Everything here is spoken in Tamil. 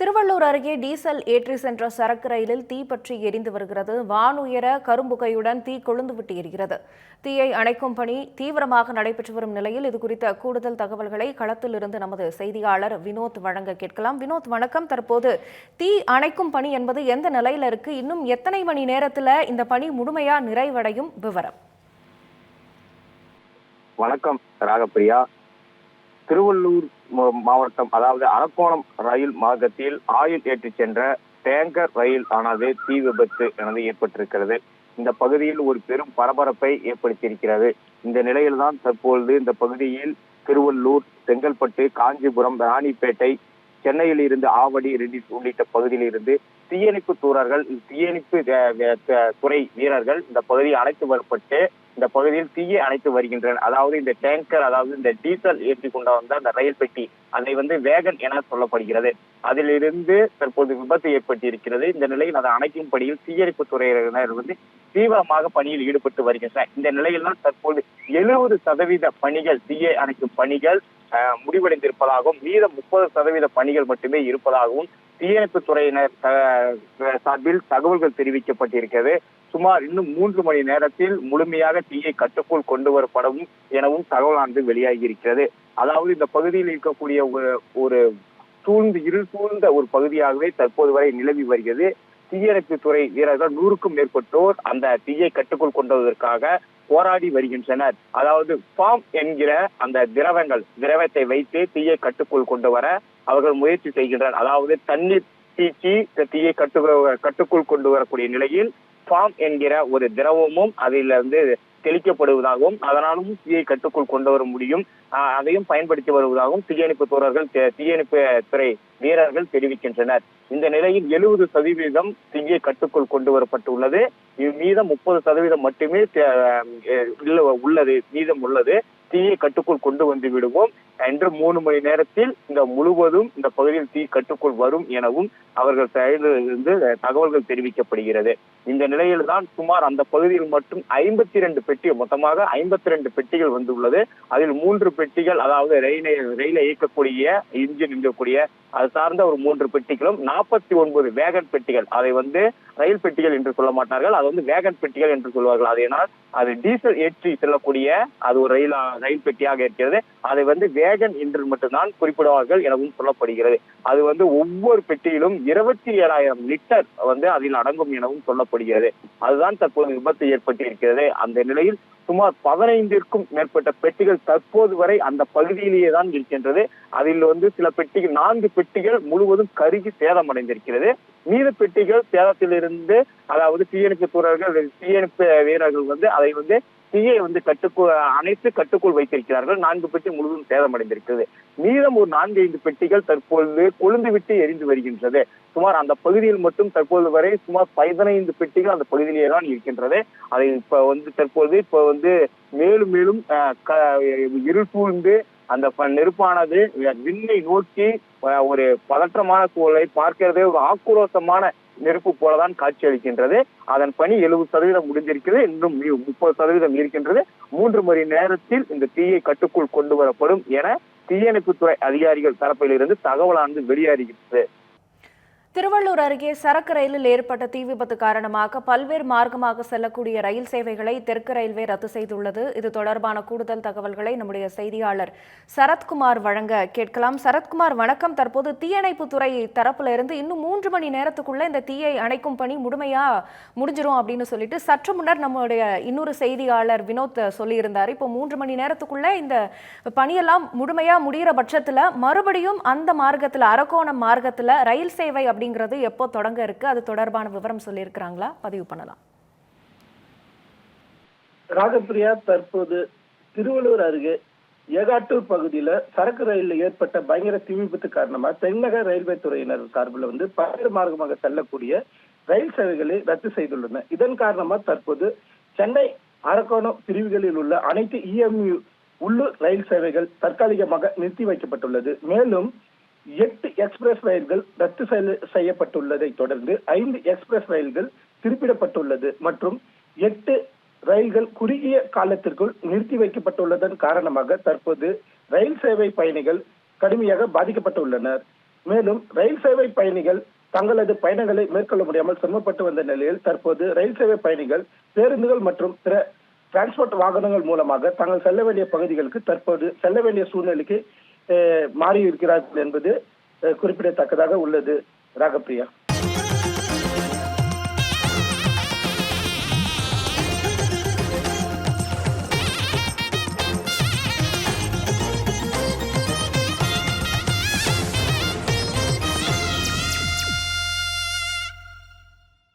திருவள்ளூர் அருகே டீசல் ஏற்றி சென்ற சரக்கு ரயிலில் தீ பற்றி எரிந்து வருகிறது. வானுயர கரும்புகையுடன் தீ கொழுந்துவிட்டு எரிகிறது. தீயை அணைக்கும் பணி தீவிரமாக நடைபெற்று வரும் நிலையில் இது குறித்த கூடுதல் தகவல்களை களத்தில் இருந்து நமது செய்தியாளர் வினோத் வழங்க கேட்கலாம். வினோத் வணக்கம். தற்போது தீ அணைக்கும் பணி என்பது எந்த நிலையில இருக்கு? இன்னும் எத்தனை மணி நேரத்துல இந்த பணி முழுமையா நிறைவடையும்? விவரம். வணக்கம் ராகப்பிரியா. திருவள்ளூர் மா- மாவட்டம் அதாவது அரக்கோணம் ரயில் மார்க்கத்தில் ஆயில் ஏற்றிச் சென்ற டேங்கர் ரயில் ஆனது தீ விபத்து எனது ஏற்பட்டிருக்கிறது. இந்த பகுதியில் ஒரு பெரும் பரபரப்பை ஏற்படுத்தியிருக்கிறது. இந்த நிலையில்தான் தற்பொழுது இந்த பகுதியில் திருவள்ளூர் செங்கல்பட்டு காஞ்சிபுரம் ராணிப்பேட்டை சென்னையில் இருந்து ஆவடி ரெட்டி உள்ளிட்ட பகுதியில் இருந்து தீயணைப்பு தூரர்கள் தீயணைப்பு துறை வீரர்கள் இந்த பகுதியை அழைத்து வரப்பட்டு இந்த பகுதியில் தீயை அணைத்து வருகின்றனர் அதாவது இந்த டேங்கர் அதாவது இந்த டீசல் ஏற்றி கொண்டு வந்த அந்த ரயில் பெட்டி அதை வந்து வேகன் என சொல்லப்படுகிறது. அதிலிருந்து தற்போது விபத்து ஏற்பட்டிருக்கிறது. இந்த நிலையில் அதை அணைக்கும் பணியில் தீயணைப்பு துறையினர் வந்து தீவிரமாக பணியில் ஈடுபட்டு வருகின்றனர். இந்த நிலையில் தான் தற்போது எழுபது சதவீத பணிகள் தீயை அணைக்கும் பணிகள் முடிவடைந்திருப்பதாகவும் மீதம் முப்பது சதவீத பணிகள் மட்டுமே இருப்பதாகவும் தீயணைப்பு துறையினர் சார்பில் தகவல்கள் தெரிவிக்கப்பட்டிருக்கிறது. சுமார் இன்னும் மூன்று மணி நேரத்தில் முழுமையாக தீயை கட்டுக்குள் கொண்டு வரப்படும் எனவும் தகவலானது வெளியாகி இருக்கிறது அதாவது இந்த பகுதியில் இருக்கக்கூடிய ஒரு ஒரு சூழ்ந்து இருள் சூழ்ந்த ஒரு பகுதியாகவே தற்போது வரை நிலவி வருகிறது. தீயணைப்பு துறை வீரர்கள் நூறுக்கும் மேற்பட்டோர் அந்த தீயை கட்டுக்குள் கொண்டுவதற்காக போராடி வருகின்றனர். அதாவது ஃபார்ம் என்கிற அந்த திரவங்கள் திரவத்தை வைத்து தீயை கட்டுக்குள் கொண்டு வர அவர்கள் முயற்சி செய்கின்றனர். அதாவது தண்ணீர் தீச்சி இந்த தீயை கட்டு கட்டுக்குள் கொண்டு வரக்கூடிய நிலையில் ஃபார்ம் என்கிற ஒரு திரவமும் அதில் வந்து தெளிக்கப்படுவதாகவும் அதனாலும் தீயை கட்டுக்குள் கொண்டு வர முடியும். அதையும் பயன்படுத்தி வருவதாகவும் தீயணைப்பு தோழர்கள் தீயணைப்பு துறை வீரர்கள் தெரிவிக்கின்றனர். இந்த நிலையில் எழுபது சதவீதம் தீயை கட்டுக்குள் கொண்டு வரப்பட்டுள்ளது. மீதம் முப்பது சதவீதம் மட்டுமே உள்ளது மீதம் உள்ளது. தீயை கட்டுக்குள் கொண்டு வந்து விடுவோம். இன்று மூணு மணி நேரத்தில் இந்த முழுவதும் இந்த பகுதியில் தீ கட்டுக்குள் வரும் எனவும் அவர்கள் சைடிலிருந்து தகவல்கள் தெரிவிக்கப்படுகிறது. இந்த நிலையில்தான் சுமார் அந்த பகுதியில் மட்டும் ஐம்பத்தி ரெண்டு பெட்டி மொத்தமாக ஐம்பத்தி ரெண்டு பெட்டிகள் வந்துள்ளது. அதில் மூன்று பெட்டிகள் அதாவது ரயிலை ரயிலை இயக்கக்கூடிய இன்ஜின் இருக்கக்கூடிய அது சார்ந்த ஒரு மூன்று பெட்டிகளும் நாற்பத்தி ஒன்பது வேகன் பெட்டிகள். அதை வந்து ரயில் பெட்டிகள் என்று சொல்ல மாட்டார்கள். அது வந்து வேகன் பெட்டிகள் என்று சொல்வார்கள். அது ஏனால் அது டீசல் ஏற்றி செல்லக்கூடிய அது ஒரு ரயில் ரயில் பெட்டியாக இருக்கிறது. அதை வந்து வேகன் என்று மட்டும்தான் குறிப்பிடுவார்கள் எனவும் சொல்லப்படுகிறது. அது வந்து ஒவ்வொரு பெட்டியிலும் இருபத்தி ஏழாயிரம் லிட்டர் வந்து அதில் அடங்கும் எனவும் சொல்லப்படுகிறது. அதுதான் தற்போது விபத்து ஏற்பட்டிருக்கிறது. அந்த நிலையில் சுமார் பதினைந்திற்கும் மேற்பட்ட பெட்டிகள் தற்போது வரை அந்த பகுதியிலேயே தான் இருக்கின்றது. அதில் வந்து சில பெட்டிகள் நான்கு பெட்டிகள் முழுவதும் கருகி சேதமடைந்திருக்கிறது. மீத பெட்டிகள் சேதத்திலிருந்து அதாவது தீயணைப்பு துறர்கள் தீயணைப்பு வீரர்கள் வந்து அதை வந்து தீயை வந்து கட்டுக்குள் அனைத்து கட்டுக்குள் வைத்திருக்கிறார்கள். நான்கு பெட்டி முழுவதும் சேதமடைந்திருக்கிறது. மீதம் ஒரு நான்கு ஐந்து பெட்டிகள் தற்பொழுது கொழுந்து விட்டு எரிந்து வருகின்றது. சுமார் அந்த பகுதியில் மட்டும் தற்போது வரை சுமார் பதினைந்து பெட்டிகள் அந்த பகுதியிலேயே தான் இருக்கின்றது. அதை இப்ப வந்து தற்போது இப்ப வந்து மேலும் மேலும் க- இருள் சூழ்ந்து அந்த ப- நெருப்பானது விண்ணை நோக்கி ஒரு பதற்றமான சூழலை பார்க்கிறதே ஒரு ஆக்ரோஷமான நெருப்பு போலதான் காட்சி அளிக்கின்றது அதன் பணி எழுபது சதவீதம் முடிந்திருக்கிறது. இன்னும் முப்பது சதவீதம் இருக்கின்றது. மூன்று மணி நேரத்தில் இந்த தீயை கட்டுக்குள் கொண்டு வரப்படும் என தீயணைப்புத்துறை அதிகாரிகள் தரப்பிலிருந்து தகவலானது வெளியாகிறது திருவள்ளூர் அருகே சரக்கு ரயிலில் ஏற்பட்ட தீ விபத்து காரணமாக பல்வேறு மார்க்கமாக செல்லக்கூடிய ரயில் சேவைகளை தெற்கு ரயில்வே ரத்து செய்துள்ளது. இது தொடர்பான கூடுதல் தகவல்களை நம்முடைய செய்தியாளர் சரத்குமார் வழங்க கேட்கலாம். சரத்குமார் வணக்கம். தற்போது தீயணைப்பு துறை தரப்புல இருந்து இன்னும் மூன்று மணி நேரத்துக்குள்ள இந்த தீயை அணைக்கும் பணி முழுமையா முடிஞ்சிரும் அப்படின்னு சொல்லிட்டு சற்று முன்னர் நம்முடைய இன்னொரு செய்தியாளர் வினோத் சொல்லியிருந்தார். இப்போ மூன்று மணி நேரத்துக்குள்ள இந்த பணியெல்லாம் முழுமையா முடிகிற பட்சத்துல மறுபடியும் அந்த மார்க்கத்துல அரக்கோணம் மார்க்கத்துல ரயில் சேவை அப்படிங்கிறது எப்போ தொடங்க இருக்கு? அது தொடர்பான விவரம் சொல்லியிருக்கிறாங்களா? பதிவு பண்ணலாம். ராகப்பிரியா தற்போது திருவள்ளூர் அருகே ஏகாட்டூர் பகுதியில சரக்கு ரயிலில் ஏற்பட்ட பயங்கர தீ விபத்து காரணமா தென்னக ரயில்வே துறையினர் சார்பில் வந்து பல்வேறு மார்க்கமாக செல்லக்கூடிய ரயில் சேவைகளை ரத்து செய்துள்ளன. இதன் காரணமா தற்போது சென்னை அரக்கோணம் பிரிவுகளில் உள்ள அனைத்து இஎம்யூ உள்ளூர் ரயில் சேவைகள் தற்காலிகமாக நிறுத்தி வைக்கப்பட்டுள்ளது. மேலும் எட்டு எக்ஸ்பிரஸ் ரயில்கள் ரத்து செய்யப்பட்டுள்ளதை தொடர்ந்து ஐந்து எக்ஸ்பிரஸ் ரயில்கள் திருப்பிடப்பட்டுள்ளது மற்றும் எட்டு ரயில்கள் குறுகிய காலத்திற்குள் நிறுத்தி வைக்கப்பட்டுள்ளதன் காரணமாக தற்போது ரயில் சேவை பயணிகள் கடுமையாக பாதிக்கப்பட்டுள்ளனர். மேலும் ரயில் சேவை பயணிகள் தங்களது பயணங்களை மேற்கொள்ள முடியாமல் சிரமப்பட்டு வந்த நிலையில் தற்போது ரயில் சேவை பயணிகள் பேருந்துகள் மற்றும் பிற டிரான்ஸ்போர்ட் வாகனங்கள் மூலமாக தாங்கள் செல்ல வேண்டிய பகுதிகளுக்கு தற்போது செல்ல வேண்டிய சூழ்நிலைக்கு மாறியிருக்கிறார்கள் மாறி இருக்கிறார்கள் என்பது குறிப்பிடத்தக்கதாக உள்ளது ராகப்பிரியா.